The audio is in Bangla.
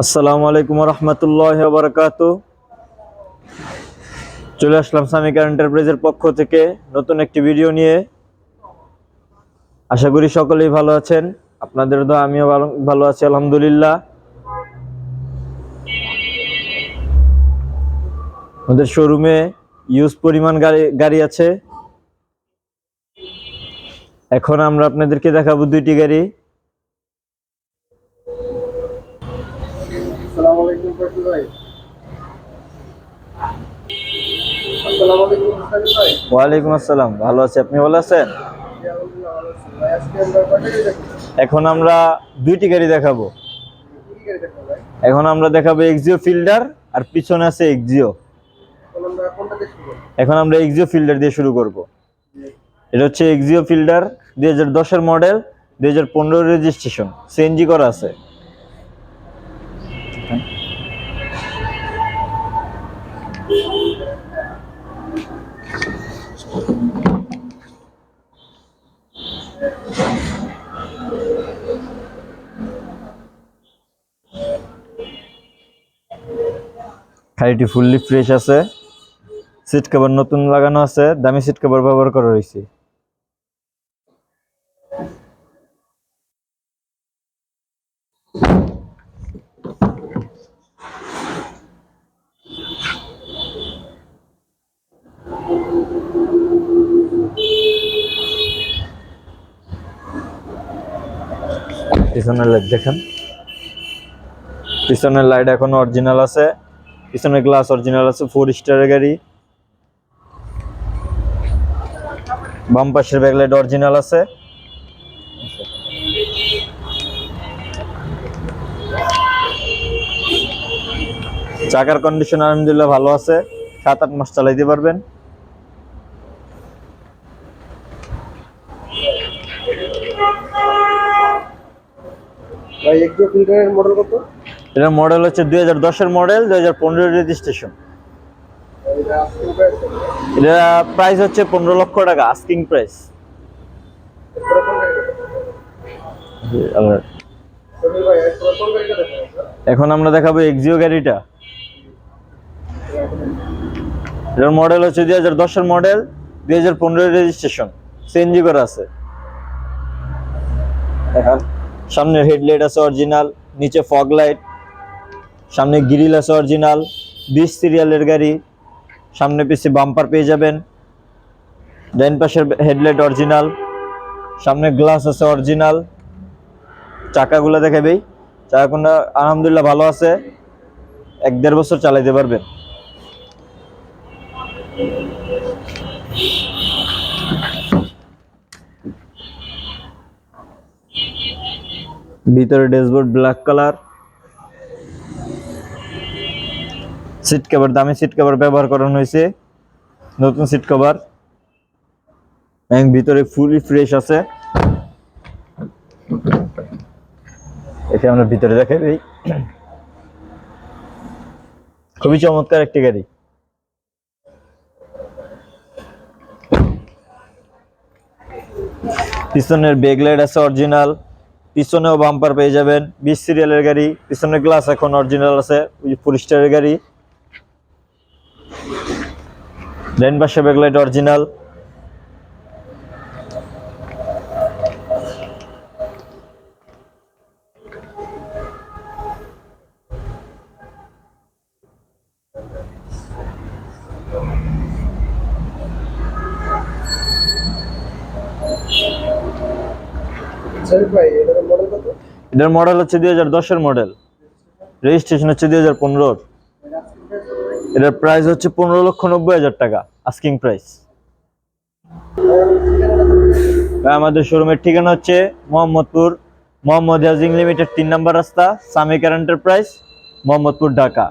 আসসালামু আলাইকুম রহমতুল্লাহ বারকাত চলে আসলাম সামিকা এন্টারপ্রাইজের পক্ষ থেকে নতুন একটি ভিডিও নিয়ে। আশা করি সকলেই ভালো আছেন। আপনাদের তো আমিও ভালো আছি, আলহামদুলিল্লাহ। আমাদের শোরুমে ইউজ পরিমাণ গাড়ি গাড়ি আছে। এখন আমরা আপনাদেরকে দেখাবো দুইটি গাড়ি। আলাইকুম ভাই আসসালামু আলাইকুম ভাই। আসসালাম ভালো আছি। আপনি ভালো আছেন? এখন আমরা দুইটি গাড়ি দেখাবো। এখন আমরা দেখাবো এক্সিও ফিল্ডার আর পিছনে আছে এক্সিও এখন আমরা কোনটা এখন আমরা এক্সিও ফিল্ডার দিয়ে শুরু করব। এটা হচ্ছে এক্সিও ফিল্ডার দুই হাজার দশের মডেল দুই হাজার পনেরো রেজিস্ট্রেশন সিএনজি করা আছে। গাড়িটি ফুললি ফ্রেশ আছে। সিট কভার নতুন লাগানো আছে। দামি সিট কভার ব্যবহার করা হয়েছে পিছনের লাইট দেখেন। পিছনের লাইট এখন অরিজিনাল আছে। পিছনের গ্লাস অরিজিনাল আছে ফোর স্টারের গাড়ি। বাম পাশের ব্যাকলাইট অরিজিনাল আছে। চাকার কন্ডিশন আলহামদুলিল্লাহ ভালো আছে। সাত আট মাস চালাইতে পারবেন। ভাই এক্সো ফিল্টারের মডেল কত? এটার মডেল হচ্ছে দুই হাজার দশের মডেল দুই হাজার পনেরো রেজিস্ট্রেশন এটা প্রাইস এটা হচ্ছে পনেরো লক্ষ টাকা আস্কিং প্রাইস? এখন আমরা দেখাবো এক্সিও গাড়িটা। এটার মডেল হচ্ছে দুই হাজার দশের মডেল দুই হাজার পনেরো রেজিস্ট্রেশন সিএনজি করা আছে। এখন সামনের হেডলাইট আছে অরিজিনাল নিচে ফগ লাইট সামনে গ্রিল আছে অরিজিনাল বিশ সিরিয়ালের গাড়ি, সামনে পিছে বাম্পার পেয়ে যাবেন। ডাইন পাশের হেডলাইট অরিজিনাল সামনে গ্লাস আছে অরিজিনাল চাকাগুলো দেখাবেই চাকাগুলো আলহামদুলিল্লাহ ভালো আছে, এক দেড় বছর চালাইতে পারবেন। ভিতরে dashboard black colour. Seat cover দামি সিট কভার ব্যবহার করানো হয়েছে। নতুন সিট কভার এবং ভিতরে ফুলি ফ্রেশ আছে। এতে আমরা ভিতরে দেখাই খুবই চমৎকার একটি গাড়ি। পিছনের ব্যাক লাইট আছে অরিজিনাল। পিছনেও বাম্পার পেয়ে যাবেন। বিশ সিরিয়ালের গাড়ি পিছনের গ্লাস এখন অরিজিনাল আছে পরিষ্কারের গাড়ি। ডাইন পাশে ব্যাকলাইট অরিজিনাল এটার মডেল হচ্ছে দুই হাজার দশের মডেল রেজিস্ট্রেশন হচ্ছে দুই হাজার পনেরোর। এটার প্রাইস হচ্ছে পনেরো লক্ষ নব্বই হাজার টাকা আস্কিং প্রাইস আমাদের শোরুমের ঠিকানা হচ্ছে মোহাম্মদপুর, মোহাম্মদ হাউজিং লিমিটেড, তিন নম্বর রাস্তা সামিকার এন্টারপ্রাইজ মোহাম্মদপুর, ঢাকা।